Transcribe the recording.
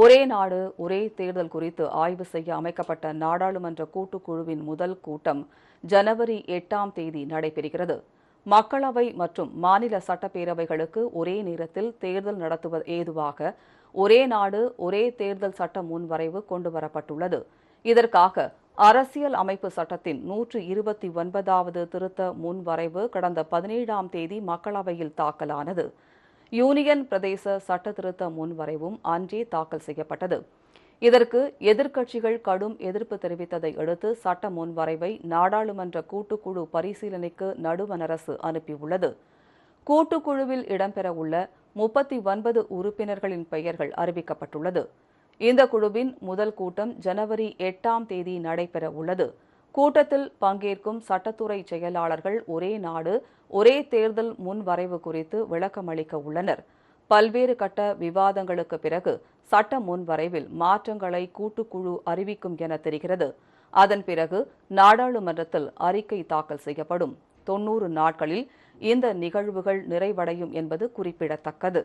ஒரே நாடு ஒரே தேர்தல் குறித்து ஆய்வு செய்ய அமைக்கப்பட்ட நாடாளுமன்ற கூட்டுக்குழுவின் முதல் கூட்டம் ஜனவரி எட்டாம் தேதி நடைபெறுகிறது. மக்களவை மற்றும் மாநில சட்டப்பேரவைகளுக்கு ஒரே நேரத்தில் தேர்தல் நடத்துவது ஏதுவாக ஒரே நாடு ஒரே தேர்தல் சட்ட முன்வரைவு கொண்டுவரப்பட்டுள்ளது. இதற்காக அரசியல் அமைப்பு சட்டத்தின் நூற்று இருபத்தி ஒன்பதாவது திருத்த முன்வரைவு கடந்த பதினேழாம் தேதி மக்களவையில் தாக்கலானது. யூனியன் பிரதேச சட்ட திருத்த முன்வரைவும் அன்றே தாக்கல் செய்யப்பட்டது. இதற்கு எதிர்க்கட்சிகள் கடும் எதிர்ப்பு தெரிவித்ததை அடுத்து சட்ட முன்வரைவை நாடாளுமன்ற கூட்டுக்குழு பரிசீலனைக்கு நடுவண் அரசு அனுப்பியுள்ளது. கூட்டுக்குழுவில் இடம்பெறவுள்ள முப்பத்தி ஒன்பது உறுப்பினர்களின் பெயர்கள் அறிவிக்கப்பட்டுள்ளது. இந்த குழுவின் முதல் கூட்டம் ஜனவரி எட்டாம் தேதி நடைபெற உள்ளது கூட்டத்தில் பங்கேற்கும் சட்டத்துறை செயலாளர்கள் ஒரே நாடு ஒரே தேர்தல் முன்வரைவு குறித்து விளக்கமளிக்க உள்ளனர். பல்வேறு கட்ட விவாதங்களுக்கு பிறகு சட்ட முன்வரைவில் மாற்றங்களை கூட்டுக்குழு அறிவிக்கும் என தெரிகிறது. அதன் பிறகு நாடாளுமன்றத்தில் அறிக்கை தாக்கல் செய்யப்படும். தொன்னூறு நாட்களில் இந்த நிகழ்வுகள் நிறைவடையும் என்பது குறிப்பிடத்தக்கது.